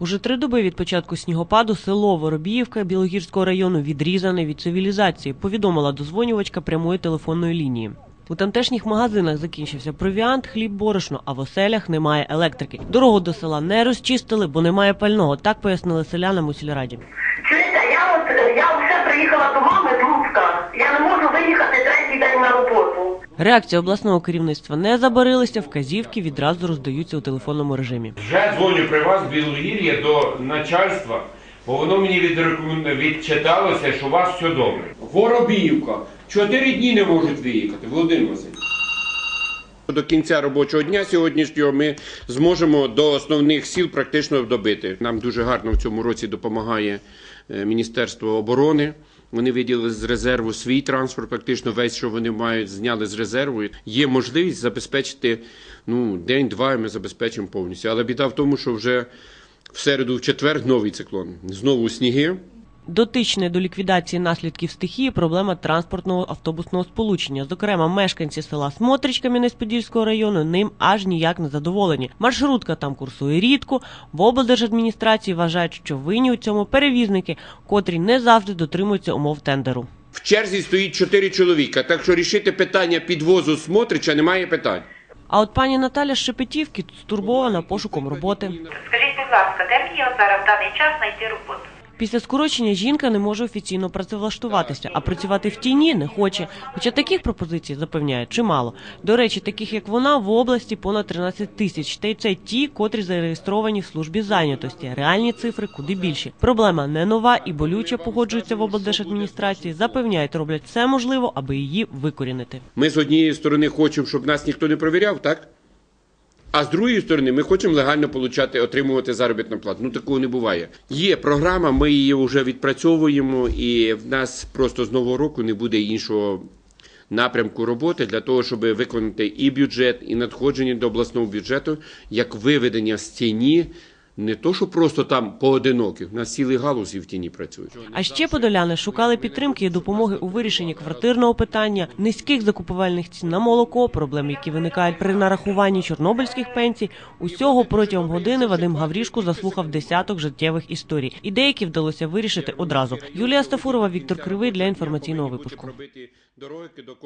Уже три доби від початку снігопаду село Воробіївка Білогірського району відрізане від цивілізації, повідомила дозвонювачка прямої телефонної лінії. У тамтешніх магазинах закінчився провіант, хліб, борошно, а в оселях немає електрики. Дорогу до села не розчистили, бо немає пального. Так пояснили селянам у сільраді. Чуєте, я от я вже приїхала до мами з Луцька. Я не можу виїхати третій день на роботу. Реакція обласного керівництва не забарилися, вказівки відразу роздаються у телефонному режимі. Вже дзвоню при вас в Білогір'я до начальства, бо воно мені відрекомен- відчиталося, що у вас все добре. Воробіївка. Чотири дні не можуть виїхати, Володимир Васильович. До кінця робочого дня сьогоднішнього ми зможемо до основних сіл практично добити. Нам дуже гарно в цьому році допомагає е, Міністерство оборони. Вони виділили з резерву свій транспорт, практично весь, що вони мають, зняли з резерву. Є можливість забезпечити ну, день-два, ми забезпечимо повністю. Але біда в тому, що вже в середу, в четвер новий циклон. Знову сніги. Дотичне до ліквідації наслідків стихії проблема транспортного автобусного сполучення. Зокрема, мешканці села Смотрич Кам'янець-Подільського району ним аж ніяк не задоволені. Маршрутка там курсує рідко. В облдержадміністрації вважають, що винні у цьому перевізники, котрі не завжди дотримуються умов тендеру. В черзі стоїть чотири чоловіка, так що рішити питання підвозу Смотрича немає питань. А от пані Наталя з Шепетівки стурбована пошуком роботи. Скажіть, будь ласка, де мені зараз в даний час знайти роботу? Після скорочення жінка не може офіційно працевлаштуватися, а працювати в тіні не хоче. Хоча таких пропозицій запевняє чимало. До речі, таких як вона в області понад 13 тисяч. Та й це ті, котрі зареєстровані в службі зайнятості. Реальні цифри куди більші. Проблема не нова і болюче погоджується в облдержадміністрації. Запевняють, роблять все можливо, аби її викорінити. Ми з однієї сторони хочемо, щоб нас ніхто не провіряв, так? А з другої сторони, ми хочемо легально получати, отримувати заробітну плату. Ну такого не буває. Є програма, ми її вже відпрацьовуємо, і в нас просто з нового року не буде іншого напрямку роботи для того, щоб виконати і бюджет, і надходження до обласного бюджету, як виведення з тіні. Не то, що просто там поодинокі, в нас цілі галузі в тіні працюють. А ще подоляни шукали підтримки і допомоги у вирішенні квартирного питання, низьких закупівельних цін на молоко, проблем, які виникають при нарахуванні чорнобильських пенсій. Усього протягом години Вадим Гаврішко заслухав десяток життєвих історій, і деякі вдалося вирішити одразу. Юлія Стафурова, Віктор Кривий для інформаційного випуску. Дороги до